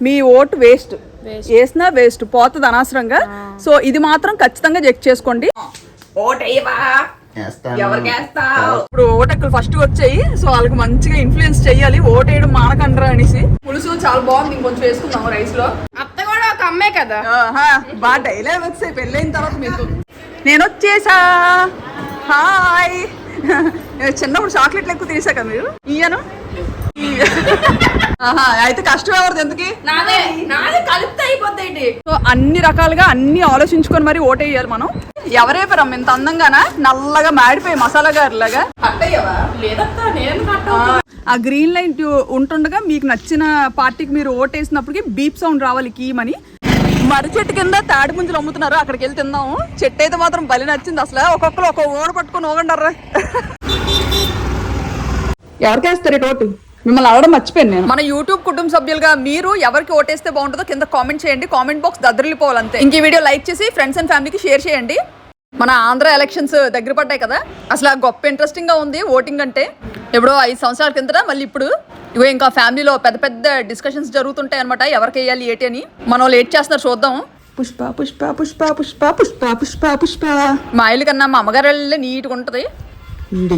మీ vote waste. వేసినా waste పోతుంది అనవసరంగా. సో ఇది మాత్రం ఖచ్చితంగా చెక్ చేసుకోండి. ఇప్పుడు ఓటెక్కులు ఫస్ట్ వచ్చాయి సో వాళ్ళకి మంచిగా ఇన్ఫ్లుయెన్స్ చెయ్యాలి. ఓటేయడం మానకండ్రా అనేసి. పులుసు చాలా బాగుంది ఇంకొంచెం వేసుకుందాం రైస్లో. అత్త కూడా ఒక అమ్మే కదా? ఆహా, బాగా డైలాగ్ వచ్చాయి పెళ్ళైన తర్వాత మీకు. నేను వచ్చేసా. హాయ్. చిన్నప్పుడు చాక్లెట్లు ఎక్కువ తీసా కదా మీరు ఇయ్యను అయితే కష్టం ఎవరిది ఎందుకు? నాదే నాదే కలిపితే అయిపోద్ది సో అన్ని రకాలుగా అన్ని ఆలోచించుకొని మరి ఓటేయాలి మనం. ఎవరే పరం ఇంత అందంగానా? నల్లగా మాడిపోయి మసాలా గారిలాగా. అట్టయ్యవా లేదత్త నేను కట్ట ఆ గ్రీన్ లైట్ ఉంటుండగా మీకు నచ్చిన పార్టీకి మీరు ఓటేసినప్పటికి బీప్ సౌండ్ రావాలి కీమని మర్రి చెట్టు కింద తాడి ముంజలు అమ్ముతున్నారు అక్కడికి వెళ్ళి తిందాము. చెట్టు అయితే మాత్రం బలి నచ్చింది అసలు. ఒక్కొక్కరు ఒక ఓడ పట్టుకొని ఓగండారా ఎవరికేస్తారు ఈ ఓటు? మిమ్మల్ని అడగడం మర్చిపోయాను నేను. మన యూట్యూబ్ కుటుంబ సభ్యులుగా మీరు ఎవరికి ఓటేస్తే బాగుంటుందో కింద కామెంట్ చేయండి. కామెంట్ బాక్స్ దద్దరిల్లిపోవాలంతే ఇంక ఈ వీడియో లైక్ చేసి ఫ్రెండ్స్ అండ్ ఫ్యామిలీకి షేర్ చేయండి. మన ఆంధ్ర ఎలక్షన్స్ దగ్గర పడ్డాయి కదా అసలు గొప్ప ఇంట్రెస్టింగ్గా ఉంది ఓటింగ్ అంటే. ఎప్పుడో ఐదు సంవత్సరాల కిందట మళ్ళీ ఇప్పుడు ఇగో ఇంకా ఫ్యామిలీలో పెద్ద పెద్ద డిస్కషన్స్ జరుగుతుంటాయి అనమాట ఎవరికి వేయాలి ఏంటి అని. మనం లేట్ చేస్తున్నారు చూద్దాం. పుష్ప పుష్ప పుష్ప పుష్ప పుష్ప పుష్ప పుష్ప. మా ఇల్లు కన్నా మా అమ్మగారు వెళ్ళి నీట్గా ఉంటుంది.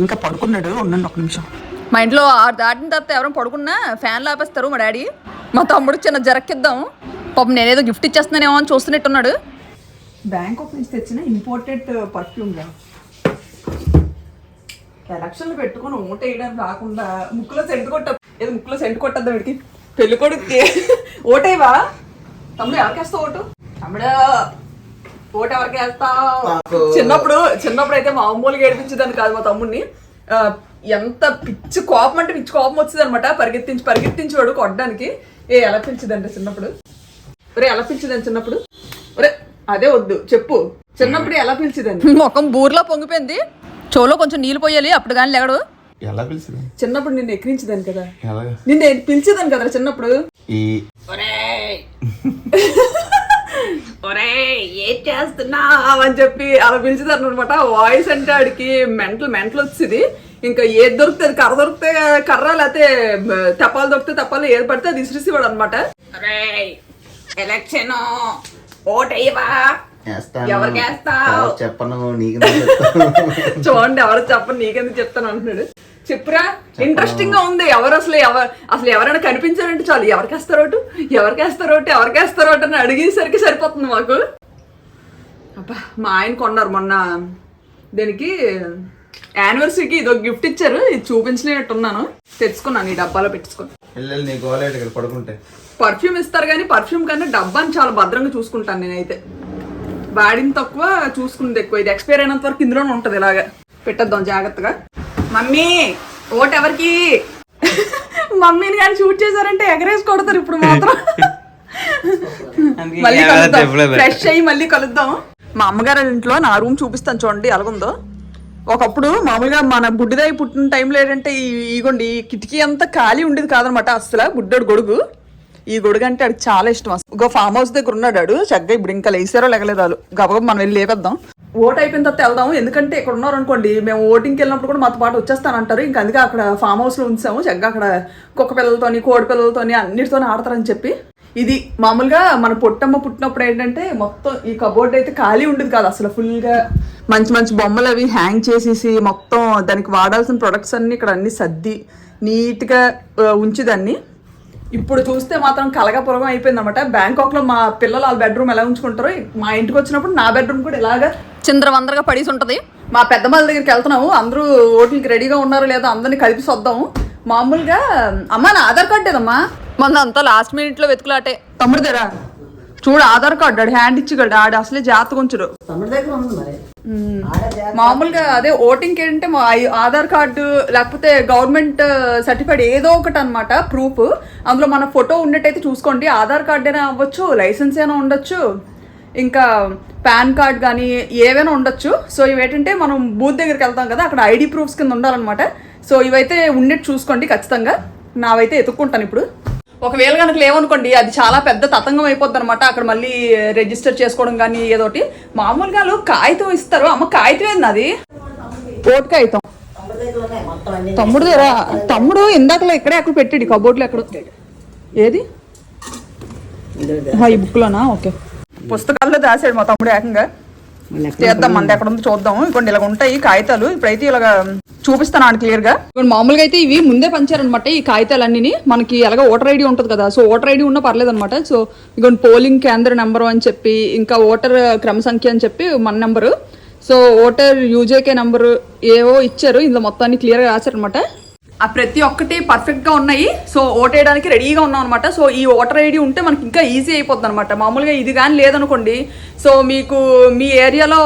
ఇంకా పడుకున్నాడు ఉండండి ఒక నిమిషం. మా ఇంట్లో ఆరు దాటిన తర్వాత ఎవరైనా పడుకున్నా ఫ్యాన్లు ఆపేస్తారు మా డాడీ. మా తమ్ముడు చిన్న జరక్కిద్దాం. పాపం నేనేదో గిఫ్ట్ ఇచ్చేస్తున్నానేమో అని చూస్తున్నట్టున్నాడు. బ్యాంకాక్ నుంచి తెచ్చిన ఇంపోర్టెడ్ పర్ఫ్యూమ్ ఎలక్షన్లు పెట్టుకొని ఓట్ వేయడానికి రాకుండా ముక్కులో సెంటు కొట్ట ఏదో ముక్కులో సెంటు కొట్టద్దా వీడికి. పెళ్ళి కొడుకు ఓటేవా? తమ్ముడు ఎవరికి వేస్తావు ఓటు? తమ్ముడు ఓటు ఎవరికి వేస్తావు చిన్నప్పుడు చిన్నప్పుడు అయితే మామూలుగా ఏడిపించేదాన్ని కాదు మా తమ్ముడిని. ఆ, ఎంత పిచ్చి కోపం అంటే పిచ్చి కోపం వచ్చింది అనమాట పరిగెత్తించి పరిగెత్తించేవాడు కొట్టడానికి. ఏ ఎలా పిలిచిదంటే చిన్నప్పుడు? ఒరే ఎలా పిలిచిదని చిన్నప్పుడు? ఒరే అదే వద్దు చెప్పు. చిన్నప్పుడు ఎలా పిలిచిదని ముఖం బూర్లో పొంగిపోయింది. చెవులో కొంచెం నీళ్ళు పోయాలి అప్పుడు కానీ లేగడు ఎలా పిలిచింది? చిన్నప్పుడు నిన్ను ఎక్కిరించేదాన్ని కదా? నిన్ను పిలిచేదాన్ని కదా చిన్నప్పుడు? ఈ ఒరే ఏం చేస్తున్నావు అని చెప్పి అలా పిలిచేదాన్ని అనమాట వాయిస్ అంటే ఆడికి మెంటల్ మెంటల్ వచ్చింది. ఇంకా ఏది దొరుకుతుంది కర్ర దొరికితే కర్ర లేకపోతే తెప్పాలు దొరికితే తెప్పాలు ఏది పడితే అది ఇసిరిసేవాడు అనమాట ఎలక్షన్ చెప్పను. చూడండి ఎవరు చెప్పండి నీకెందుకు చెప్తాను అంటున్నాడు. చెప్పురా ఇంట్రెస్టింగ్గా ఉంది. ఎవరు అసలు ఎవరు అసలు ఎవరైనా కనిపించారంటే చాలు. ఎవరికి వేస్తారు ఓటు? ఎవరికి వేస్తారు ఓటు? ఎవరికి వేస్తారు ఓటు? అని అడిగేసరికి సరిపోతుంది మాకు. అబ్బా మా ఆయన కొన్నారు మొన్న. దీనికి? యానివర్సరీకి ఇదో గిఫ్ట్ ఇచ్చారు. ఇది చూపించలేనట్టున్నాను. తెచ్చుకున్నాను ఈ డబ్బాలో పెట్టుకుని. వెళ్ళి నీ గోలేట ఇక్కడ పడుకుంటే. పర్ఫ్యూమ్ ఇస్తారు కానీ పర్ఫ్యూమ్ కన్నా డబ్బాని చాలా భద్రంగా చూసుకుంటాను నేనైతే. వాడింది తక్కువ చూసుకునేది ఎక్కువ. ఇది ఎక్స్పైర్ అయినంత వరకు ఇందులోనే ఉంటుంది ఇలాగా. పెట్టేద్దాం జాగ్రత్తగా. మమ్మీ ఓట్ ఎవరికి? మమ్మీని కానీ షూట్ చేశారంటే ఎగరేసి కొడతారు ఇప్పుడు మాత్రం. మళ్ళీ కలుద్దాం. ఫ్రెష్ అయ్యి మళ్ళీ కలుద్దాం. మా అమ్మగారి ఇంట్లో నా రూమ్ చూపిస్తాను చూడండి ఎలాగుందో. ఒకప్పుడు మామూలుగా మన బుడ్డిదాయి పుట్టిన టైంలో ఏంటంటే ఈ ఈ కిటికీ అంతా ఖాళీ ఉండేది కాదనమాట. అసలు బుడ్డోడు గొడుగు. ఈ గొడుగు అంటే అది చాలా ఇష్టం అసలు. ఇంకో ఫామ్ హౌస్ దగ్గర ఉన్నాడు ఆడు. చక్కగా ఇప్పుడు ఇంకా లేసారో లేగలేదు వాళ్ళు గబగబ మనం వెళ్ళి లేపేద్దాం. ఓట్ అయిపోయిన తర్వాత వెళ్దాం. ఎందుకంటే ఇక్కడ ఉన్నారు అనుకోండి మేము ఓటింగ్కి వెళ్ళినప్పుడు కూడా మాతో పాటు వచ్చేస్తానంటారు ఇంకా అందుకే అక్కడ ఫామ్ హౌస్లో ఉంచాము. చక్కగా అక్కడ కుక్క పిల్లలతోని కోడి పిల్లలతోని అన్నిటితోని ఆడతారని చెప్పి. ఇది మామూలుగా మన పొట్టమ్మ పుట్టినప్పుడు ఏంటంటే మొత్తం ఈ కబోర్డ్ అయితే ఖాళీ ఉండదు కాదు. అసలు ఫుల్గా గా మంచి మంచి బొమ్మలు అవి హ్యాంగ్ చేసేసి మొత్తం దానికి వాడాల్సిన ప్రొడక్ట్స్ అన్ని ఇక్కడ అన్ని సర్ది నీట్గా ఉంచేదాన్ని ఉంచిదాన్ని. ఇప్పుడు చూస్తే మాత్రం కలగపురగం అయిపోయింది అనమాట బ్యాంకాక్లో మా పిల్లలు వాళ్ళ బెడ్రూమ్ ఎలా ఉంచుకుంటారో మా ఇంటికి వచ్చినప్పుడు నా బెడ్రూమ్ కూడా ఇలాగా చింద్రవందరగా పడేసి ఉంటది. మా పెద్దమ్మల దగ్గరికి వెళ్తున్నాము. అందరూ ఓట్లకి రెడీగా ఉన్నారో లేదో అందరినీ కలిపి వద్దాము మామూలుగా అమ్మా నా ఆధార్ కార్డు ఏదమ్మా మొన్న అంతా లాస్ట్ మినిట్లో వెతుకులాటే. తమ్ముడు దగ్గర? చూడు ఆధార్ కార్డు ఆడు హ్యాండ్ ఇచ్చిగాడు ఆడు అసలే జాగ్రత్త ఉంచుడు. మ్మ్. మామూలుగా అదే ఓటింగ్ ఏంటంటే ఆధార్ కార్డు లేకపోతే గవర్నమెంట్ సర్టిఫైడ్ ఏదో ఒకటి అనమాట ప్రూఫ్ అందులో మన ఫోటో ఉన్నట్టయితే చూసుకోండి ఆధార్ కార్డ్ అయినా అవ్వచ్చు లైసెన్స్ అయినా ఉండొచ్చు. ఇంకా పాన్ కార్డ్ కానీ ఏవైనా ఉండొచ్చు. సో ఇవేంటంటే మనం బూత్ దగ్గరికి వెళ్తాం కదా అక్కడ ఐడి ప్రూఫ్స్ కింద ఉండాలన్నమాట. సో ఇవైతే ఉండేది చూసుకోండి ఖచ్చితంగా. నావైతే ఎత్తుక్కుంటాను ఇప్పుడు. ఒకవేళ కనుక లేవనుకోండి అది చాలా పెద్ద తతంగం అయిపోద్ది అనమాట అక్కడ మళ్ళీ రిజిస్టర్ చేసుకోవడం కానీ ఏదోటి. మామూలుగా వాళ్ళు కాగితం ఇస్తారు. అమ్మ కాగితం ఏంది అది? ఓటు కాగితం. తమ్ముడు దగ్గర తమ్ముడు ఇందాకలో ఇక్కడే అక్కడ పెట్టాడు కబోర్డ్లో ఎక్కడ. ఏది? ఈ బుక్ లోనా? ఓకే. పుస్తకాల్లో దాసాడు మా తమ్ముడు ఏకంగా. చేద్దాం మనది ఎక్కడ ఉందో చూద్దాం. ఇంకోండి ఇలాగ ఉంటాయి కాగితాలు. ఇప్పుడైతే ఇలాగ చూపిస్తాను ఆయన క్లియర్గా. ఇప్పుడు మామూలుగా అయితే ఇవి ముందే పంచారనమాట ఈ కాగితాలన్నీ మనకి ఎలాగో ఓటర్ ఐడి ఉంటుంది కదా సో ఓటర్ ఐడి ఉన్నా పర్లేదు అనమాట సో ఇక పోలింగ్ కేంద్ర నెంబరు అని చెప్పి ఇంకా ఓటర్ క్రమ సంఖ్య అని చెప్పి మన నెంబరు. సో ఓటర్ యూజేకే నెంబర్ ఏవో ఇచ్చారు ఇందులో మొత్తాన్ని క్లియర్గా రాశారనమాట ఆ ప్రతి ఒక్కటి పర్ఫెక్ట్గా ఉన్నాయి. సో ఓట్ వేయడానికి రెడీగా ఉన్నాం అనమాట సో ఈ ఓటర్ ఐడి ఉంటే మనకి ఇంకా ఈజీ అయిపోద్ది అనమాట మామూలుగా ఇది కానీ లేదనుకోండి. సో మీకు మీ ఏరియాలో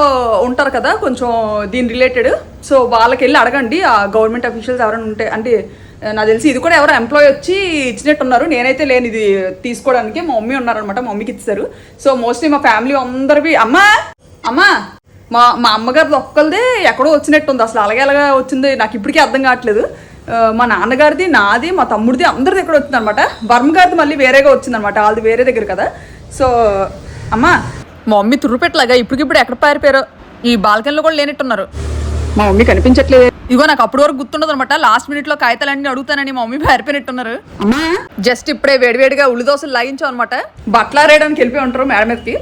ఉంటారు కదా కొంచెం దీని రిలేటెడ్ సో వాళ్ళకి వెళ్ళి అడగండి. ఆ గవర్నమెంట్ అఫీషియల్స్ ఎవరైనా ఉంటే అంటే నాకు తెలిసి ఇది కూడా ఎవరో ఎంప్లాయ్ వచ్చి ఇచ్చినట్టున్నారు. నేనైతే లేని ఇది తీసుకోవడానికి. మా మమ్మీ ఉన్నారనమాట మా మమ్మీకి ఇచ్చారు సో మోస్ట్లీ మా ఫ్యామిలీ అందరివి అమ్మా అమ్మా మా మా అమ్మగారిది ఒక్కరిదే ఎక్కడో వచ్చినట్టుంది. అసలు అలాగే అలాగా వచ్చింది నాకు ఇప్పటికీ అర్థం కావట్లేదు. మా నాన్నగారిది నాది మా తమ్ముడిది అందరిది ఎక్కడ వచ్చింది అనమాట వర్మ గారిది మళ్ళీ వేరేగా వచ్చిందనమాట. వాళ్ళది వేరే దగ్గర కదా. సో అమ్మా. మా మమ్మీ తుర్రుపెట్టలాగా ఇప్పటికిప్పుడు ఎక్కడ పారిపోయారో. ఈ బాల్కనీలో కూడా లేనట్టున్నారు. మా మమ్మీ కనిపించట్లేదు. ఇగో నాకు అప్పటి వరకు గుర్తుండదు అనమాట లాస్ట్ మినిట్లో కాగితాలన్నీ అడుగుతానని మా మమ్మీ పారిపోయినట్టున్నారు. అమ్మా. జస్ట్ ఇప్పుడే వేడివేడిగా ఉల్లి దోశలు లాగించాం అనమాట. బట్టలారేయడానికి వెళ్ళిపోయి ఉంటారు మేడం మీదకి.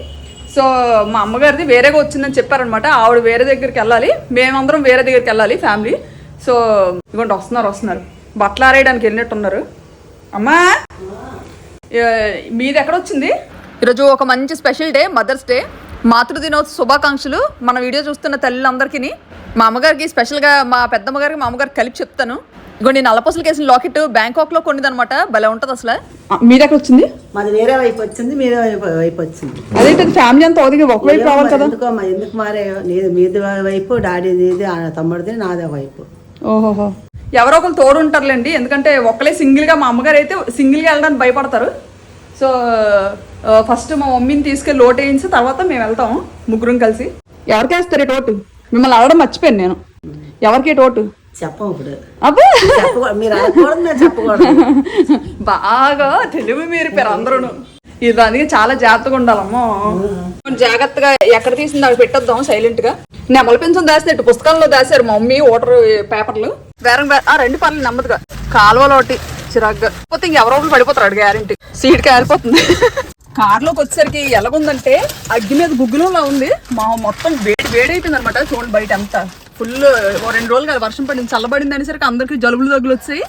సో మా అమ్మగారిది వేరేగా వచ్చిందని చెప్పారనమాట. ఆవిడ వేరే దగ్గరికి వెళ్ళాలి. మేమందరం వేరే దగ్గరికి వెళ్ళాలి ఫ్యామిలీ. సో ఇదిగోండి వస్తున్నారు వస్తున్నారు. బట్టలు ఆరేయడానికి వెళ్ళినట్టున్నారు. అమ్మా! మీది ఎక్కడ వచ్చింది ఈరోజు ఒక మంచి స్పెషల్ డే మదర్స్ డే. మాతృదినోత్సవ శుభాకాంక్షలు. మన వీడియో చూస్తున్న తల్లులందరికీ మా అమ్మగారికి స్పెషల్గా మా పెద్దమ్మగారికి మా అమ్మగారికి కలిపి చెప్తాను. ఇగోండి నల్లపూసలు కేసిన లాకెట్ బ్యాంకాక్లో కొనిదనమాట భలే ఉంటుంది అసలు. మీది ఎక్కడ వచ్చింది మాది వేరే వైపు వచ్చింది మీరే వైపు వైపు వచ్చింది. అదేంటి ఫ్యామిలీ అంతా ఒదిగి ఒకవైపు రావాలి మరి కదా ఎందుకో మరి ఎందుకు మారే నీది మీది వైపు డాడీది తమ్ముడిది నాదే వైపు. ఓహోహో. ఎవరో ఒకరు తోడు ఉంటారులేండి ఎందుకంటే ఒక్కలే సింగిల్గా మా అమ్మగారు అయితే సింగిల్గా వెళ్ళడానికి భయపడతారు. సో ఫస్ట్ మా మమ్మీని తీసుకెళ్ళి ఓటు వేయించి తర్వాత మేము వెళ్తాము ముగ్గురం కలిసి. ఎవరికి వేస్తారు ఇటు ఓటు? మిమ్మల్ని అడగడం మర్చిపోయాను నేను. ఎవరికి ఇటు ఓటు? చెప్పం ఇప్పుడు. అబ్బా! చెప్పకూడదు మీరు చెప్పకూడదు. బాగా తెలివి మీరిపోయారు అందరూ ఇది దానికి చాలా జాగ్రత్తగా ఉండాలమ్మో. జాగ్రత్తగా ఎక్కడ తీసింది అక్కడ పెట్టొద్దాం సైలెంట్గా. నెమల పెంచం దాసినట్టు పుస్తకంలో దాసారు మమ్మీ ఓటర్ పేపర్లు. వేరం ఆ రెండు పనులు నెమ్మదిగా. కాలువలో ఒకటి చిరాగ్గా. పోతే ఇంకెవరో ఒకరు పడిపోతారు అడు గ్యారంటీ సీట్ కాలిపోతుంది కార్లోకి వచ్చేసరికి ఎలాగుందంటే అగ్గి మీద గుగ్గులంలా ఉంది. మా మొత్తం వేడి వేడి అయిపోయింది అనమాట చూడండి బయట అంతా ఫుల్ ఓ రెండు రోజులు కదా వర్షం పడింది చల్లబడింది అనేసరికి అందరికి జలుబులు దగ్గులు వచ్చాయి.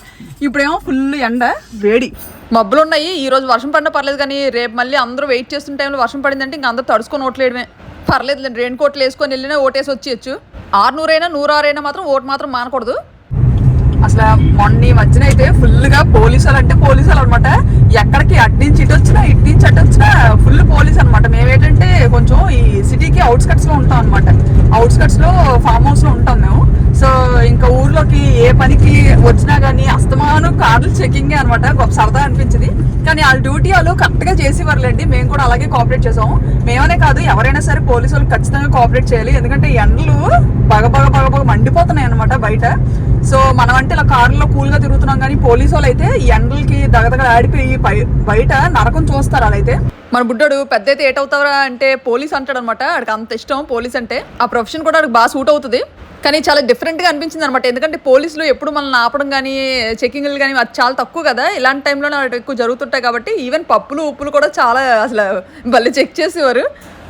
ఇప్పుడేమో ఫుల్ ఎండ వేడి. మబ్బులు ఉన్నాయి. ఈ రోజు వర్షం పడినా పర్లేదు కానీ రేపు మళ్ళీ అందరూ వెయిట్ చేస్తున్న టైంలో వర్షం పడిందంటే ఇంకా అందరూ తడుచుకొని ఓట్లేయడమే. పర్లేదు రెయిన్ కోట్లు వేసుకొని వెళ్ళినా ఓటేసి వచ్చేయచ్చు. ఆరు నూరైనా నూరు ఆరైనా మాత్రం ఓటు మాత్రం మానకూడదు. అసలు మొన్న ఈ మధ్యన అయితే ఫుల్గా పోలీసులు అంటే పోలీసులు అనమాట ఎక్కడికి అట్నుంచి ఇటు వచ్చినా ఇటు నుంచి అటు వచ్చినా ఫుల్ పోలీస్ అనమాట మేమేంటంటే కొంచెం ఈ సిటీకి అవుట్స్కట్స్లో ఉంటాం అనమాట అవుట్స్కట్స్లో ఫామ్ హౌస్లో ఉంటాం మేము. సో ఇంకా ఊర్లోకి ఏ పనికి వచ్చినా గానీ అస్తమానం కార్లు చెకింగ్ అనమాట గొప్ప సరదా అనిపించింది. కానీ వాళ్ళ డ్యూటీ వాళ్ళు కరెక్ట్గా చేసేవారులేండి. మేము కూడా అలాగే కోఆపరేట్ చేసాము. మేమనే కాదు ఎవరైనా సరే పోలీసు వాళ్ళు ఖచ్చితంగా కోఆపరేట్ చేయాలి. ఎందుకంటే ఎండలు బగ బగ బగ బగ మండిపోతున్నాయి అనమాట బయట. సో మనం అంటే ఇలా కారులో కూల్గా తిరుగుతున్నాం కానీ పోలీసు వాళ్ళు అయితే ఎండలకి దగదగ ఆడిపోయి బయ- బయట నరకం చూస్తారు వాళ్ళైతే మన బుడ్డోడు పెద్ద అయితే ఏటవుతారా అంటే పోలీస్ అంటాడు అనమాట ఆడికి అంత ఇష్టం పోలీస్ అంటే. ఆ ప్రొఫెషన్ కూడా ఆడికి బాగా సూట్ అవుతుంది. కానీ చాలా డిఫరెంట్గా అనిపించింది అనమాట ఎందుకంటే పోలీసులు ఎప్పుడు మనల్ని ఆపడం కానీ చెకింగ్లు కానీ అది చాలా తక్కువ కదా. ఇలాంటి టైంలో ఎక్కువ జరుగుతుంటాయి కాబట్టి ఈవెన్ పప్పులు ఉప్పులు కూడా చాలా అసలు భలే చెక్ చేసేవారు.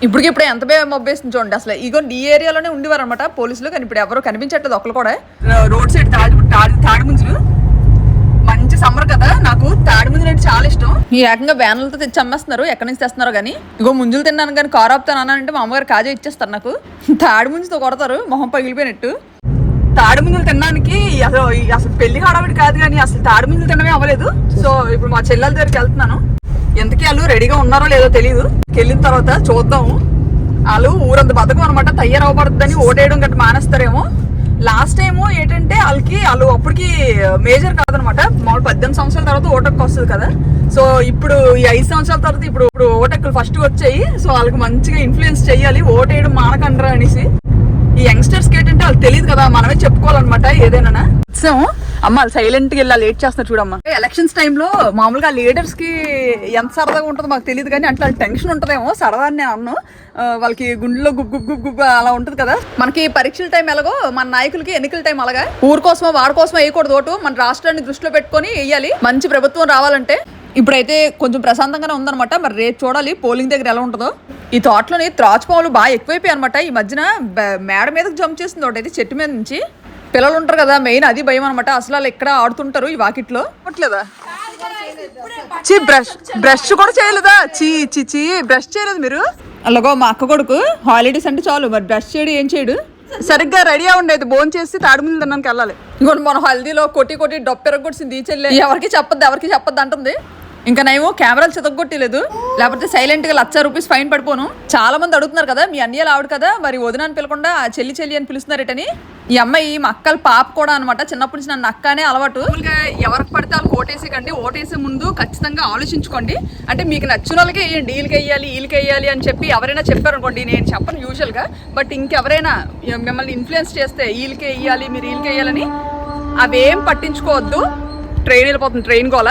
ఇప్పటికి ఇప్పుడు ఎంత బే మొబ్బేస్తుంది చూడండి. అసలు ఇగో ఈ ఏరియాలోనే ఉండేవారు అనమాట పోలీసులు కానీ ఇప్పుడు ఎవరు కనిపించట్లేదు ఒకరు కూడా. రోడ్ సైడ్ తాడి తాడి తాడి ముంచులు మంచి సమ్మర్ కదా నాకు తాడి ముంజులు అంటే చాలా ఇష్టం. ఈ ఏకంగా వ్యాన్లతో తెచ్చి అమ్మేస్తున్నారు ఎక్కడి నుంచి తెస్తున్నారో కానీ. ఇగో ముంజులు తిన్నాను కానీ కారు ఆపుతాను అన్నానంటే మా అమ్మగారు కాజా ఇచ్చేస్తారు నాకు. తాడి ముంజుతో కొడతారు మొహం పగిలిపోయినట్టు. తాడి ముంజులు తినడానికి అసలు అసలు పెళ్ళి హడావిడి కాదు కానీ అసలు తాడి ముంజులు తినమే అవ్వలేదు. సో ఇప్పుడు మా చెల్లెల దగ్గరికి వెళ్తున్నాను. ఎంతకీ వాళ్ళు రెడీగా ఉన్నారో లేదో తెలియదు వెళ్ళిన తర్వాత చూద్దాము. వాళ్ళు ఊరంత బతకం అనమాట తయారవ్వబడుతుందని ఓటేయడం గట్ట మానేస్తారేమో. లాస్ట్ టైం ఏంటంటే వాళ్ళకి వాళ్ళు అప్పటికి మేజర్ కాదనమాట. మామూలు పద్దెనిమిది సంవత్సరాల తర్వాత ఓటక్కు వస్తుంది కదా. సో ఇప్పుడు ఈ ఐదు సంవత్సరాల తర్వాత ఇప్పుడు ఇప్పుడు ఓటక్కులు ఫస్ట్ వచ్చాయి. సో వాళ్ళకి మంచిగా ఇన్ఫ్లుయెన్స్ చేయాలి. ఓటేయడం మానకండ్రా అనేసి. ఈ యంగ్స్టర్స్కి ఏంటంటే వాళ్ళు తెలియదు కదా మనమే చెప్పుకోవాలన్నమాట ఏదైనా సో అమ్మ వాళ్ళు సైలెంట్గా వెళ్ళి లేట్ చేస్తున్నారు చూడమ్మా. ఎలక్షన్స్ టైంలో మామూలుగా లీడర్స్కి ఎంత సరదాగా ఉంటుందో మాకు తెలియదు కానీ అట్లా టెన్షన్ ఉంటుందేమో సరదా అని నేను అన్ను వాళ్ళకి గుండెలో గుబ్ గుబ్ గుబ్ గుబ్ అలా ఉంటుంది కదా. మనకి పరీక్షల టైం ఎలాగో మన నాయకులకి ఎన్నికల టైం అలాగా. ఊరు కోసమో వాడి కోసమో వేయకూడదు ఓటు. మన రాష్ట్రాన్ని దృష్టిలో పెట్టుకొని వేయాలి. మంచి ప్రభుత్వం రావాలంటే ఇప్పుడైతే కొంచెం ప్రశాంతంగానే ఉందన్నమాట. మరి రేపు చూడాలి పోలింగ్ దగ్గర ఎలా ఉంటుందో. ఈ తోటలోని త్రాచుపాములు బాగా ఎక్కువైపోయాయి అనమాట ఈ మధ్యన మేడ మీదకి జంప్ చేసింది ఒకటి అయితే చెట్టు మీద నుంచి. పిల్లలు ఉంటారు కదా మెయిన్ అది భయం అనమాట అసలు వాళ్ళు ఎక్కడ ఆడుతుంటారు ఈ వాకిట్లో. అట్లేదా చీ బ్రష్ బ్రష్ కూడా చేయలేదా? చీ చీ చీ బ్రష్ చేయలేదు మీరు. అలాగో మా అక్క కొడుకు హాలిడేస్ అంటే చాలు మరి బ్రష్ చేయడు ఏం చేయడు. సరిగ్గా రెడీ అయితే భోజనం చేసి తాడుమిల్లి తినడానికి వెళ్ళాలి. ఇంకోటి మన హల్దీలో కొట్టి కొట్టి డొప్పెరగొట్టింది చెల్లె. ఎవరికి చెప్పొద్దు ఎవరికి చెప్పొద్దు అంటుంది. ఇంకా నేను కెమెరాలు చితగొట్టలేదు లేకపోతే సైలెంట్గా లక్ష రూపీస్ ఫైన్ పడిపోను. చాలా మంది అడుగుతున్నారు కదా మీ అన్నయ్యలు ఆవిడ కదా మరి వదిన అని పిలకుండా ఆ చెల్లి చెల్లి అని పిలుస్తున్నారటని. ఈ అమ్మాయి మా అక్కల పాప కూడా అనమాట చిన్నప్పటి నుంచి నన్ను అక్కనే అలవాటు. ఎవరికి పడితే వాళ్ళు ఓటేసేకండి ఓటేసే ముందు ఖచ్చితంగా ఆలోచించుకోండి. అంటే మీకు నచ్చిన వాళ్ళకి వేయండి వీళ్ళకి వేయాలి వీళ్ళకి వేయాలి అని చెప్పి ఎవరైనా చెప్పారనుకోండి నేను చెప్పను యూజువల్గా బట్ ఇంకెవరైనా మిమ్మల్ని ఇన్ఫ్లుయెన్స్ చేస్తే వీళ్ళకి వేయాలి మీరు వీళ్ళకి వేయాలని అవేం పట్టించుకోవద్దు. ట్రైన్ వెళ్ళిపోతుంది ట్రైన్ గోల.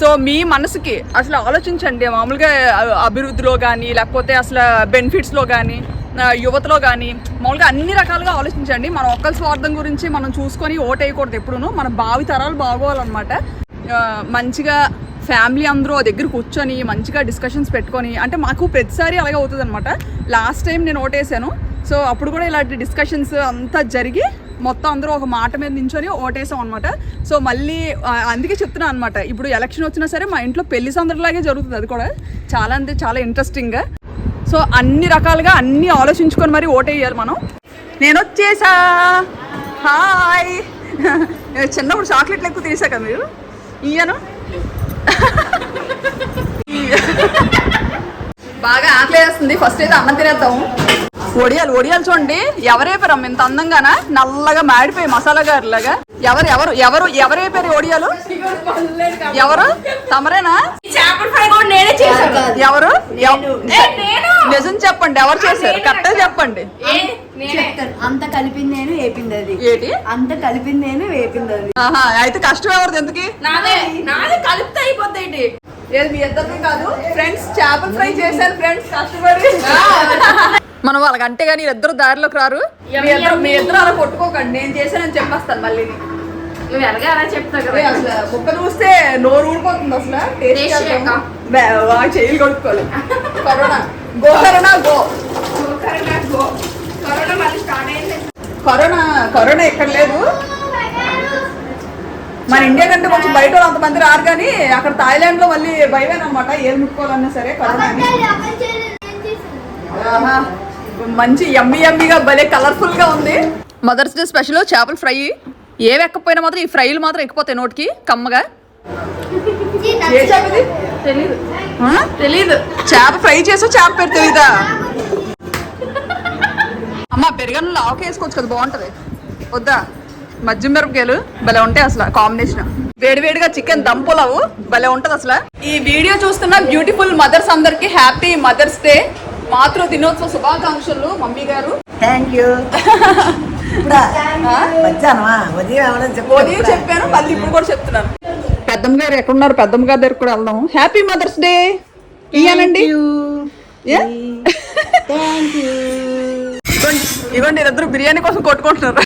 సో మీ మనసుకి అసలు ఆలోచించండి మామూలుగా అభివృద్ధిలో కానీ లేకపోతే అసలు బెనిఫిట్స్లో కానీ యువతలో కానీ మామూలుగా అన్ని రకాలుగా ఆలోచించండి. మనం ఒక్కరి స్వార్థం గురించి మనం చూసుకొని ఓట్ వేయకూడదు ఎప్పుడూను. మన భావి తరాలు బాగోవాలన్నమాట మంచిగా ఫ్యామిలీ అందరూ దగ్గర కూర్చొని మంచిగా డిస్కషన్స్ పెట్టుకొని అంటే మాకు ప్రతిసారి అలాగే అవుతుంది అనమాట లాస్ట్ టైం నేను ఓటేసాను సో అప్పుడు కూడా ఇలాంటి డిస్కషన్స్ అంతా జరిగి మొత్తం అందరూ ఒక మాట మీద నించొని ఓటేసాం అనమాట సో మళ్ళీ అందుకే చెప్తున్నాను అనమాట ఇప్పుడు ఎలక్షన్ వచ్చినా సరే మా ఇంట్లో పెళ్ళి సందడిలాగే జరుగుతుంది అది కూడా. చాలా అంటే చాలా ఇంట్రెస్టింగ్గా సో అన్ని రకాలుగా అన్ని ఆలోచించుకొని మరి ఓటేయాలి మనం. నేను వచ్చేసా. హాయ్ చిన్నప్పుడు చాక్లెట్లు ఎక్కువ తీసా కదా మీరు? ఇయ్యను బాగా ఆకలేస్తుంది. ఫస్ట్ అయితే అన్నం తినేద్దాము. ఒడియాలు ఒడియాలు చూడండి. ఎవరేపారు ఇంత అందంగానా? నల్లగా మాడిపోయి మసాలా గారిలాగా. ఎవరు ఎవరు ఎవరు ఎవరేపారు ఒడియాలు? ఎవరు? తమరేనా చేపల ఫ్రై కూడా నేనే చేశాను ఎవరు? నిజం చెప్పండి ఎవరు చేశారు? కరెక్ట్గా చెప్పండి. ఏ, నేనే. చెప్తాను అంత కలిపింది నేను వేపింది అది ఏంటి అంత కలిపింది నేను వేపింది అది ఆహా అయితే కష్టం ఎవరిది? ఎందుకు? నాదే నాదే కలిపితే అయిపోద్ది ఏంటి? ఏది మీ ఇద్దరిది కాదు? ఫ్రెండ్స్ చేపల ఫ్రై చేశారు ఫ్రెండ్స్ కష్టపడి. మనం వాళ్ళకి అంటే కానీ ఇద్దరు దారిలోకి రారు. మీ ఇద్దరు మీ ఇద్దరు అలా కొట్టుకోకండి. నేను చేశానని చెప్పేస్తాను మళ్ళీ నువ్వు ఎలాగే అలా చెప్తావు కదా అసలు ముక్క చూస్తే నోరు ఊడిపోతుంది అసలు. టేస్ట్ చెయ్యిలు కొట్టుకోవాలి. Corona. Go corona go. Corona go. Corona మళ్ళీ స్టార్ట్ అయింది. కరోనా కరోనా ఎక్కడ లేదు. మన ఇండియా కంటే కొంచెం బయట వాళ్ళు అంతమంది రారు కానీ అక్కడ థాయిలాండ్లో మళ్ళీ భయమేన అనమాట ఏది ముట్టుకోవాలన్నా సరే కరోనా. మంచి యమ్మి యమ్మిగా భలే కలర్ఫుల్గా ఉంది. మదర్స్ డే స్పెషల్ చేపల ఫ్రై. ఏవి ఎక్కపోయినా మాత్రం ఈ ఫ్రైలు మాత్రం ఎక్కిపోతాయి నోటికి కమ్మగా? తెలీదు. చేప ఫ్రై చేసా చేప పేరు తెలీదా? అమ్మ పెరుగన్నులో ఆకు వేసుకోవచ్చు కదా బాగుంటది. వద్దా? మధ్య మిరపకాయలు భలే ఉంటాయి అసలు కాంబినేషన్. వేడివేడిగా చికెన్ దమ్ పులావు భలే ఉంటది అసలు. ఈ వీడియో చూస్తున్న బ్యూటిఫుల్ మదర్స్ అందరికి హ్యాపీ మదర్స్ డే. మాతృ దినోత్సవ శుభాకాంక్షలు మమ్మీ గారు. థ్యాంక్ యూ ఉదయం చెప్పాను మళ్ళీ ఇప్పుడు కూడా చెప్తున్నాను. పెద్దమ్మ గారు ఎక్కడున్నారు? పెద్దమ్మ గారి దగ్గర కూడా వెళ్దాం. హ్యాపీ మదర్స్ డే ఇయ్యానండి ఇదిగోండి ఇద్దరు బిర్యానీ కోసం కొట్టుకుంటున్నారు.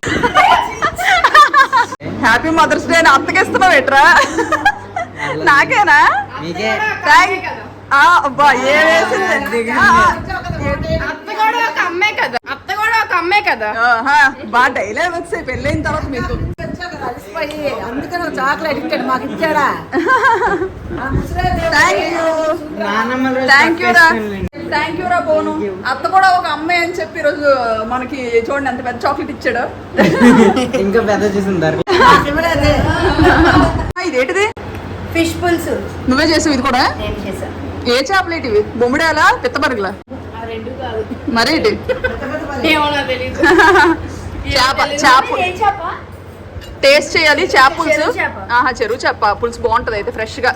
హ్యాపీ మదర్స్ డే అని అత్తకిస్తున్నావు ఎట్రా నాకేనా? అబ్బా ఏ వేసింది? ఆ, అత్త కూడా ఒక అమ్మే కదా. అత్త కూడా ఒక అమ్మే కదా. ఆహా, బాగా డైలాగ్ వచ్చాయి పెళ్ళైన తర్వాత మీకు. అందుకని చాక్లెట్ ఇచ్చాడు మాకు ఇచ్చాడా? థ్యాంక్ యూ థ్యాంక్ యూ రా. థ్యాంక్ యూ రా బోను. అత్త కూడా ఒక అమ్మాయి అని చెప్పి ఈరోజు మనకి చూడండి ఎంత పెద్ద చాక్లెట్ ఇచ్చాడు. ఇంకా పెద్ద చేసిందారు ఇదేంటిది? ఫిష్ పులుసు నువ్వే చేసావు ఇది కూడా? ఏ చాక్లెట్ ఇవి? బొమ్మిడాలా? కాదు మరేంటి చేప చేప టేస్ట్ చేయాలి చేప పులుసు. ఆహా చెరువు చేప. పులుసు బాగుంటది అయితే ఫ్రెష్గా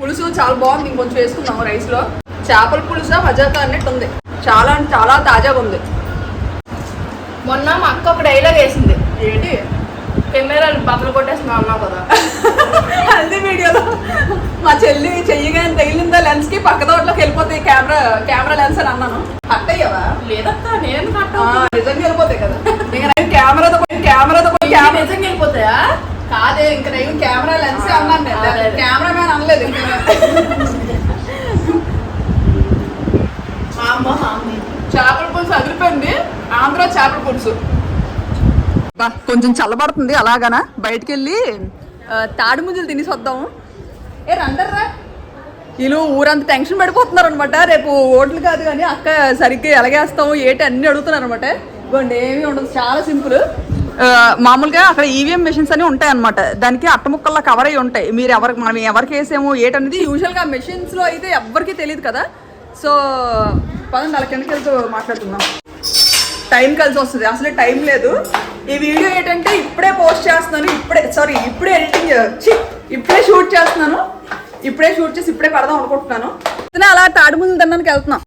పులుసు చాలా బాగుంది ఇంకొంచెం వేసుకుందాం రైస్లో చేపల పులుసు మజాకా అన్నట్టు ఉంది. చాలా చాలా తాజాగా ఉంది. మొన్న మా అక్క ఒక డైలాగ్ వేసింది. ఏంటి? కెమెరాలు బద్దలు కొట్టేస్తున్నా అన్నావు కదా. హల్దీ వీడియోలో మా చెల్లి చెయ్యగానే తగిలిందా లెన్స్కి? పక్క తోటలోకి వెళ్ళిపోతాయి కెమెరా కెమెరా లెన్స్ అని అన్నాను. కట్ అయ్యావా? లేదక్క నేను కట్ట ఆ, నిజంగా వెళ్ళిపోతాయి కదా. ఇంకా నేను కెమెరాతో కెమెరాతో కెమెరా నిజంగా వెళ్ళిపోతాయా? కాదే ఇంకా నేను కెమెరా లెన్స్ అన్నాను నేను. కెమెరా మ్యాన్ అనలేదు చేపల పులుసు అదిరిపోయింది. ఆంధ్ర చేపల పులుసు. కొంచెం చల్లబడుతుంది అలాగనా? బయటికి వెళ్ళి తాడి ముంజలు తినేసి వద్దాము. ఏ రండర్రా. వీళ్ళు ఊరంతా టెన్షన్ పడిపోతున్నారు అనమాట రేపు ఓట్లు కాదు కానీ అక్క సరిగ్గా ఎలాగేస్తాము ఏటి అన్నీ అడుగుతున్నారు అనమాట ఇవ్వండి ఏమీ ఉండదు చాలా సింపుల్. మామూలుగా అక్కడ ఈవీఎం మెషిన్స్ అని ఉంటాయి అనమాట దానికి అట్టముక్కల్లో కవర్ అయి ఉంటాయి. మీరు ఎవరికి మనం ఎవరికి వేసాము ఏటనేది యూజువల్గా మెషిన్స్లో అయితే ఎవ్వరికీ తెలియదు కదా. సో పదండి అలా కిందకి వెళ్తూ మాట్లాడుతున్నాం టైం కలిసి వస్తుంది. అసలే టైం లేదు. ఈ వీడియో ఏంటంటే ఇప్పుడే పోస్ట్ చేస్తున్నాను ఇప్పుడే సారీ ఇప్పుడే ఎడిటింగ్ ఇప్పుడే షూట్ చేస్తున్నాను. ఇప్పుడే షూట్ చేసి ఇప్పుడే పడదాం అనుకుంటున్నాను. అలా తాడి ముందు తినడానికి వెళ్తున్నాం.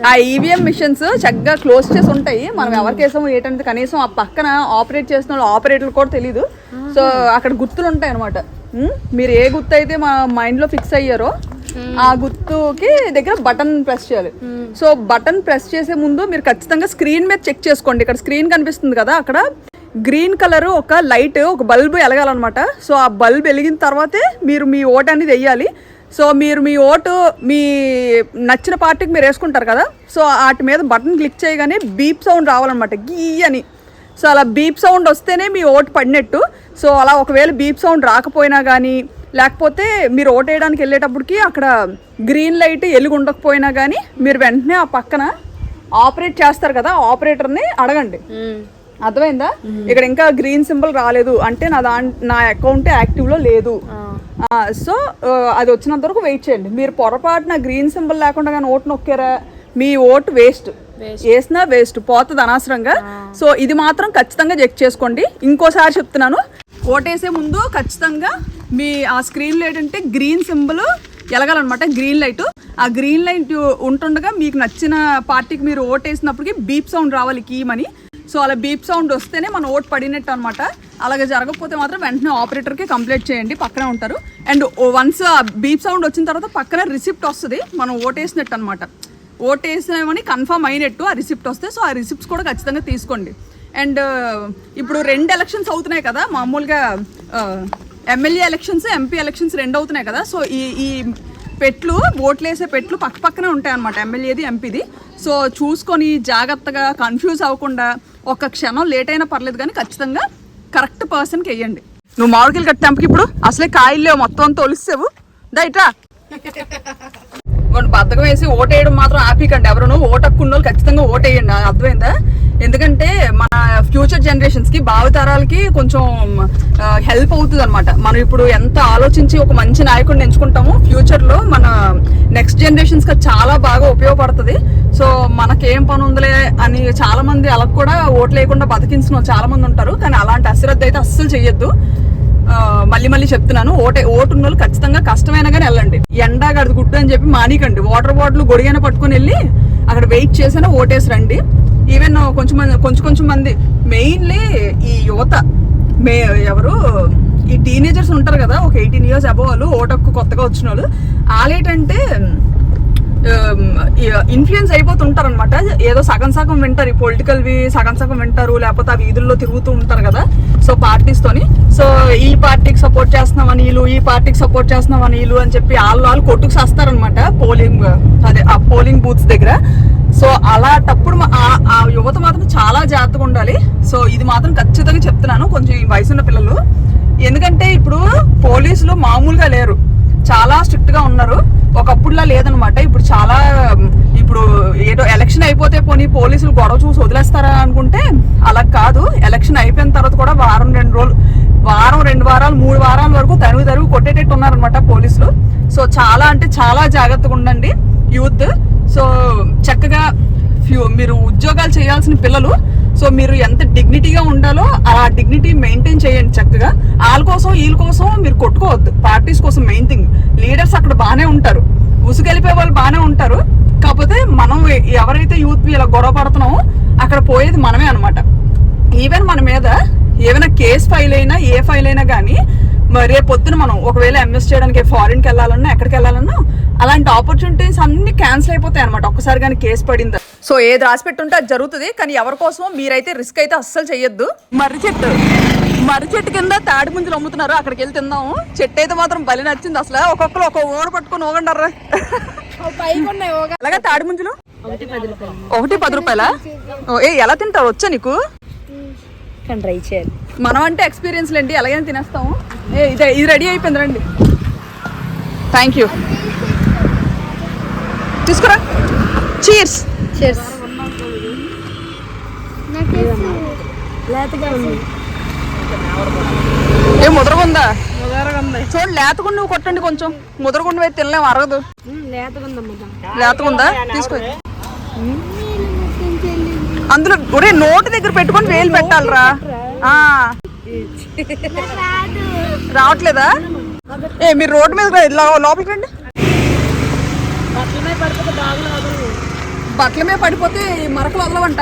ఆ E ఈవీఎం మిషన్స్ చక్కగా క్లోజ్ చేసి ఉంటాయి. మనం ఎవరికి వేసామో ఏంటంటే కనీసం ఆ పక్కన ఆపరేట్ చేసిన వాళ్ళు ఆపరేటర్లు కూడా తెలియదు సో అక్కడ గుర్తులు ఉంటాయి అనమాట మీరు ఏ గుర్తు అయితే మా మైండ్లో ఫిక్స్ అయ్యారో ఆ గుర్తుకి దగ్గర బటన్ ప్రెస్ చేయాలి. సో బటన్ ప్రెస్ చేసే ముందు మీరు ఖచ్చితంగా స్క్రీన్ మీద చెక్ చేసుకోండి. ఇక్కడ స్క్రీన్ కనిపిస్తుంది కదా అక్కడ గ్రీన్ కలర్ ఒక లైట్ ఒక బల్బ్ వెలగాలన్నమాట. సో ఆ బల్బ్ వెలిగిన తర్వాతే మీరు మీ ఓట్ అనేది వెయ్యాలి. సో మీరు మీ ఓటు మీ నచ్చిన పార్టీకి మీరు వేసుకుంటారు కదా సో వాటి మీద బటన్ క్లిక్ చేయగానే బీప్ సౌండ్ రావాలన్నమాట గీ అని. సో అలా బీప్ సౌండ్ వస్తేనే మీ ఓటు పడినట్టు. సో అలా ఒకవేళ బీప్ సౌండ్ రాకపోయినా కానీ లేకపోతే మీరు ఓటు వేయడానికి వెళ్ళేటప్పటికి అక్కడ గ్రీన్ లైట్ ఎలుగు ఉండకపోయినా కానీ మీరు వెంటనే ఆ పక్కన ఆపరేట్ చేస్తారు కదా ఆపరేటర్ని అడగండి. అర్థమైందా? ఇక్కడ ఇంకా గ్రీన్ సింబల్ రాలేదు. అంటే నా దా నా అకౌంట్ యాక్టివ్లో లేదు. సో అది వచ్చినంత వరకు వెయిట్ చేయండి. మీరు పొరపాటున గ్రీన్ సింబల్ లేకుండా కానీ ఓటు నొక్కారా? మీ ఓటు వేస్ట్. వేసినా వేస్ట్. పోతుంది అనవసరంగా. సో ఇది మాత్రం ఖచ్చితంగా చెక్ చేసుకోండి. ఇంకోసారి చెప్తున్నాను. ఓటేసే ముందు ఖచ్చితంగా మీ ఆ స్క్రీన్లో ఏంటంటే గ్రీన్ సింబల్ ఎలగాలన్నమాట గ్రీన్ లైట్ ఆ గ్రీన్ లైట్ ఉంటుండగా మీకు నచ్చిన పార్టీకి మీరు ఓటేసినప్పటికి బీప్ సౌండ్ రావాలి కీమని సో అలా బీప్ సౌండ్ వస్తేనే మన ఓట్ పడినట్టు అనమాట అలాగే జరగకపోతే మాత్రం వెంటనే ఆపరేటర్కి కంప్లైంట్ చేయండి పక్కనే ఉంటారు. అండ్ వన్స్ బీప్ సౌండ్ వచ్చిన తర్వాత పక్కన రిసిప్ట్ వస్తుంది మనం ఓటేసినట్టు అనమాట ఓటేసినామని కన్ఫర్మ్ అయినట్టు ఆ రిసిప్ట్ వస్తే సో ఆ రిసిప్ట్స్ కూడా ఖచ్చితంగా తీసుకోండి. అండ్ ఇప్పుడు రెండు ఎలక్షన్స్ అవుతున్నాయి కదా మామూలుగా ఎమ్మెల్యే ఎలక్షన్స్ ఎంపీ ఎలక్షన్స్ రెండు అవుతున్నాయి కదా. సో ఈ ఈ పెట్లు ఓట్లు వేసే పెట్లు పక్క పక్కనే ఉంటాయి అనమాట ఎమ్మెల్యేది ఎంపీది సో చూసుకొని జాగ్రత్తగా కన్ఫ్యూజ్ అవ్వకుండా ఒక క్షణం లేట్ అయినా పర్లేదు కానీ ఖచ్చితంగా కరెక్ట్ పర్సన్కి వెయ్యండి నువ్వు మామిడికాయలు కట్టేంపకి ఇప్పుడు అసలే కాయలు లేవు మొత్తం అంతా ఒలిస్తావు దయట్రా బద్దకం వేసి ఓటేయడం మాత్రం ఆపికండి. ఎవరు ఓటక్కున్న వాళ్ళు ఖచ్చితంగా ఓటేయండి. అర్థమైందా? ఎందుకంటే మన ఫ్యూచర్ జనరేషన్స్కి భావితరాలకి కొంచెం హెల్ప్ అవుతుంది అనమాట మనం ఇప్పుడు ఎంత ఆలోచించి ఒక మంచి నాయకుడిని ఎంచుకుంటామో ఫ్యూచర్లో మన నెక్స్ట్ జనరేషన్స్కి చాలా బాగా ఉపయోగపడుతుంది. సో మనకేం పని ఉందిలే అని చాలా మంది అలా కూడా ఓట్లు లేకుండా బతికించిన వాళ్ళు చాలా మంది ఉంటారు. కానీ అలాంటి అశ్రద్ధ అయితే అస్సలు చేయొద్దు మళ్ళీ మళ్ళీ చెప్తున్నాను. ఓటే ఓటు ఉన్న వాళ్ళు ఖచ్చితంగా కష్టమైనా కానీ వెళ్ళండి. ఎండా గుడ్డు అని చెప్పి మానికండి. వాటర్ బాటిల్ గొడిగైన పట్టుకొని వెళ్ళి అక్కడ వెయిట్ చేసినా ఓటేసి రండి ఈవెన్ కొంచెం మంది కొంచెం కొంచెం మంది మెయిన్లీ ఈ యువత మే ఎవరు ఈ టీనేజర్స్ ఉంటారు కదా ఒక ఎయిటీన్ ఇయర్స్ అబవ్ వాళ్ళు ఓటక్కు కొత్తగా వచ్చిన వాళ్ళు వాళ్ళేటంటే ఇన్ఫ్లుయెన్స్ అయిపోతుంటారు అనమాట ఏదో సగం సగం వింటారు ఈ పొలిటికల్వి సగం సగం వింటారు లేకపోతే ఆ వీధుల్లో తిరుగుతూ ఉంటారు కదా. సో పార్టీస్ తోని. సో ఈ పార్టీకి సపోర్ట్ చేస్తున్నామని వీళ్ళు ఈ పార్టీకి సపోర్ట్ చేస్తున్నామని వీళ్ళు అని చెప్పి వాళ్ళు వాళ్ళు కొట్టుకు చేస్తారనమాట పోలింగ్ అదే ఆ పోలింగ్ బూత్స్ దగ్గర. సో అలాంటప్పుడు ఆ- ఆ యువత మాత్రం చాలా జాగ్రత్తగా ఉండాలి. సో ఇది మాత్రం ఖచ్చితంగా చెప్తున్నాను కొంచెం ఈ వయసున్న పిల్లలు. ఎందుకంటే ఇప్పుడు పోలీసులు మామూలుగా లేరు. చాలా స్ట్రిక్ట్గా ఉన్నారు. ఒకప్పుడులా లేదనమాట ఇప్పుడు చాలా ఇప్పుడు ఏదో ఎలక్షన్ అయిపోతే పోనీ పోలీసులు గొడవ చూసి వదిలేస్తారా అనుకుంటే అలా కాదు. ఎలక్షన్ అయిపోయిన తర్వాత కూడా వారం రెండు రోజులు వారం రెండు వారాలు మూడు వారాల వరకు తరుగు తరుగు కొట్టేటట్టు ఉన్నారనమాట పోలీసులు. సో చాలా అంటే చాలా జాగ్రత్తగా ఉండండి యూత్. సో చక్కగా ఫ్యూ మీరు ఉద్యోగాలు చేయాల్సిన పిల్లలు సో మీరు ఎంత డిగ్నిటీగా ఉండాలో ఆ డిగ్నిటీ మెయింటైన్ చేయండి చక్కగా. వాళ్ళ కోసం వీళ్ళ కోసం మీరు కొట్టుకోవద్దు. పార్టీస్ కోసం మెయిన్ థింగ్ లీడర్స్ అక్కడ బాగానే ఉంటారు. ఉసుకెళ్ళిపోయే వాళ్ళు బాగానే ఉంటారు. కాకపోతే మనం ఎవరైతే యూత్ ఇలా గొడవ పడుతున్నామో అక్కడ పోయేది మనమే అనమాట ఈవెన్ మన మీద ఏమైనా కేసు ఫైల్ అయినా ఏ ఫైల్ అయినా కానీ మరి రేపు పొద్దున మనం ఒకవేళ ఎంఎస్ చేయడానికి ఫారిన్కి వెళ్ళాలన్నా ఎక్కడికి వెళ్ళాలన్నా అలాంటి ఆపర్చునిటీస్ అన్ని క్యాన్సిల్ అయిపోతాయి అనమాట ఒక్కసారి కానీ కేసు పడిందా. సో ఏది రాసి పెట్టుంటే అది జరుగుతుంది కానీ ఎవరి కోసం మీరైతే రిస్క్ అయితే అస్సలు చెయ్యొద్దు. మర్రి చెట్టు. మర్రి చెట్టు కింద తాడి ముంజలు అమ్ముతున్నారు. అక్కడికి వెళ్ళి తిందాము. చెట్టు అయితే మాత్రం బలి నచ్చింది అసలు. ఒక్కొక్కరు ఒక ఓడ పట్టుకొని ఊగండారా పైకి ఉన్నాయి ఓగా అలాగే తాడి ముంజలు? ఒకటి పది రూపాయలా. ఏ ఎలా తింటావు? వచ్చా నీకు? కానీ ట్రై చేయాలి. మనం అంటే ఎక్స్పీరియన్స్ లేండి ఎలాగైనా తినేస్తాము. ఏ ఇది ఇది రెడీ అయిపోయింది రండి. థ్యాంక్ యూ తీసుకురా. చీర్స్ చేర్స్ లేతగా ఉంది. ముదరగుందా? చూడు లేతగుండి నువ్వు కొట్టండి కొంచెం. ముదరగుండి అయితే తినలేము అరగదు లేతగుందా తీసుకో. అందులో ఒరే నోటి దగ్గర పెట్టుకొని వేలు పెట్టాలిరా. రావట్లేదా? ఏ మీరు రోడ్డు మీద లోపలికి రండి. బట్టల మీద పడిపోతే ఈ మరకలు వదలవంట.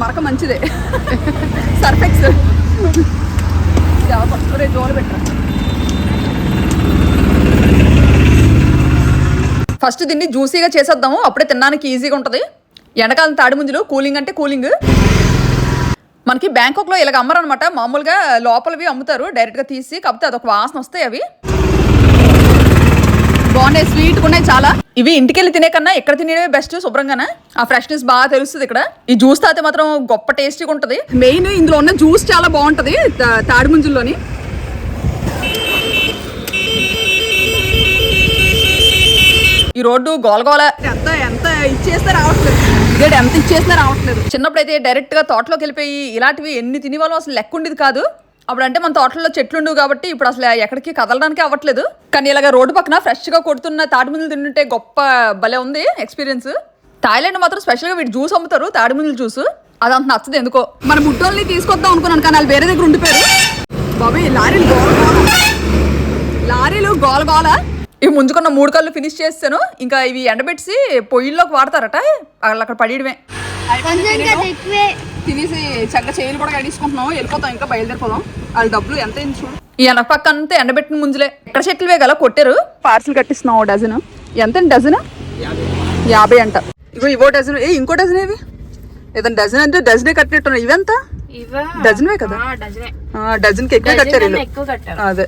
మరక మంచిదే. సర్ఫెక్స్ రే ఫస్ట్ దీన్ని జ్యూసీగా చేసేద్దాము అప్పుడే తినడానికి ఈజీగా ఉంటుంది. ఎండకాలం తాడి ముంజులు కూలింగ్ అంటే కూలింగ్ మనకి బ్యాంకాక్లో ఇలాగ అమ్మరనమాట మామూలుగా లోపలవి అమ్ముతారు డైరెక్ట్గా తీసి కాకపోతే అదొక వాసన వస్తాయి అవి. బాగున్నాయి స్వీట్ ఉన్నాయి చాలా. ఇవి ఇంటికి వెళ్ళి తినే కన్నా ఇక్కడ తినేవే బెస్ట్ శుభ్రంగానే? ఆ ఫ్రెష్నెస్ బాగా తెలుస్తుంది ఇక్కడ. ఈ జ్యూస్ తాగితే మాత్రం గొప్ప టేస్టీగా ఉంటుంది. మెయిన్ ఇందులో ఉన్న జ్యూస్ చాలా బాగుంటది తా- తాడి ముంజుల్లోని. ఈ రోడ్డు గోలగోల. ఎంత ఎంత ఇచ్చేస్తే రావట్లేదు. ఎంత ఇచ్చేసినా రావట్లేదు. చిన్నప్పుడు అయితే డైరెక్ట్గా తోటలోకి వెళ్ళిపోయి ఇలాంటివి ఎన్ని తినేవాళ్ళం అసలు లెక్క ఉండేది కాదు. అప్పుడు అంటే మన తోటల్లో చెట్లుండవు కాబట్టి ఇప్పుడు అసలు ఎక్కడికి కదలడానికి అవ్వట్లేదు. కానీ ఇలాగ రోడ్డు పక్కన ఫ్రెష్గా కొడుతున్న తాటిముంజలు తింటుంటే గొప్ప భలే ఉంది ఎక్స్పీరియన్స్. థాయిలాండ్ మాత్రం స్పెషల్గా వీటి జ్యూస్ అమ్ముతారు తాడిముంజల జ్యూస్. అది అంత నచ్చదు ఎందుకో. మన బుట్టోల్ని తీసుకొద్దాం అనుకున్నాను కానీ వాళ్ళు వేరే దగ్గర ఉండిపోయారు. బాబీ లారీలు గోల గోల. లారీలు గోల గోల. ఇవి ముంచుకున్న మూడు కళ్ళు ఫినిష్ చేస్తాను ఇంకా ఇవి ఎండబెట్టి పొయ్యిల్లోకి వాడతారట. వాళ్ళు అక్కడ పడియడమే. తినేసి చక్కగా చేయలు కూడా కడిగించుకుంటున్నాం వెళ్ళిపోతాం ఇంకా బయలుదేరిపోదాం. వాళ్ళ డబ్బులు ఎంత చూడు. వెనక పక్క అంతా ఎండబెట్టిన ముంజులే. ఎక్కడ చెట్లు వేగల కొట్టారు. పార్సిల్ కట్టిస్తున్నాం ఓ డజన్. ఎంత డజన్? యాభై అంట. ఇగో ఇవో డజన్. ఏ ఇంకో డజన్ ఏవి ఏదైనా డజన్ అంటే డజనే కట్టినట్టున్నాయి. ఇవెంత? ఇవా? డజన్వే కదా? డజనే. డజన్కి వీళ్ళు. ఎక్కువ కట్టారు. అదే.